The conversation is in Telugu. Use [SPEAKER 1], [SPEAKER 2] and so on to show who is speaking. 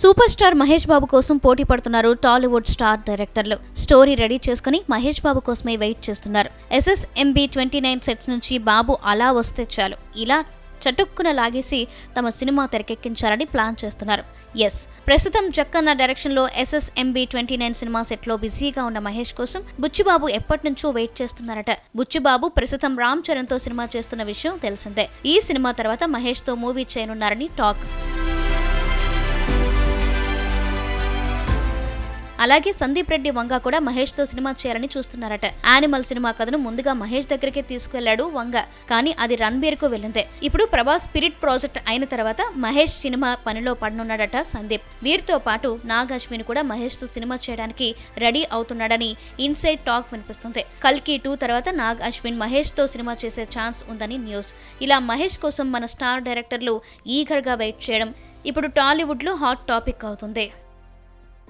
[SPEAKER 1] సూపర్ స్టార్ మహేష్ బాబు కోసం పోటీ పడుతున్నారు టాలీవుడ్ స్టార్ డైరెక్టర్లు. స్టోరీ రెడీ చేసుకుని మహేష్ బాబు కోసమే వెయిట్ చేస్తున్నారు. ఎస్ఎస్ఎంబి ట్వంటీ నైన్ సెట్స్ నుంచి బాబు అలా వస్తే చాలు. ఇలా చటుక్కున లాగేసి తమ సినిమా తెరకెక్కించాలని ప్లాన్ చేస్తున్నారు. ఎస్ ప్రస్తుతం జక్కన్న డైరెక్షన్లో ఎస్ఎస్ఎంబి ట్వంటీ నైన్ సినిమా సెట్లో బిజీగా ఉన్న మహేష్ కోసం బుచ్చిబాబు ఎప్పటి నుంచో వెయిట్ చేస్తున్నారట. బుచ్చిబాబు ప్రస్తుతం రామ్ చరణ్తో సినిమా చేస్తున్న విషయం తెలిసిందే. ఈ సినిమా తర్వాత మహేష్తో మూవీ చేయనున్నారని టాక్. అలాగే సందీప్ రెడ్డి వంగ కూడా మహేష్తో సినిమా చేయాలని చూస్తున్నారట. యానిమల్ సినిమా కథను ముందుగా మహేష్ దగ్గరికి తీసుకెళ్ళాడు వంగ. కానీ అది రణబీర్కు వెళ్ళిందే. ఇప్పుడు ప్రభాస్ స్పిరిట్ ప్రాజెక్ట్ అయిన తర్వాత మహేష్ సినిమా పనిలో పడనున్నాడట సందీప్. వీరితో పాటు నాగ్ అశ్విన్ కూడా మహేష్తో సినిమా చేయడానికి రెడీ అవుతున్నాడని ఇన్సైడ్ టాక్ వినిపిస్తుంది. కల్కి టూ తర్వాత నాగ్ అశ్విన్ మహేష్తో సినిమా చేసే ఛాన్స్ ఉందని న్యూస్. ఇలా మహేష్ కోసం మన స్టార్ డైరెక్టర్లు ఈగర్గా వెయిట్ చేయడం ఇప్పుడు టాలీవుడ్లో హాట్ టాపిక్ అవుతుంది.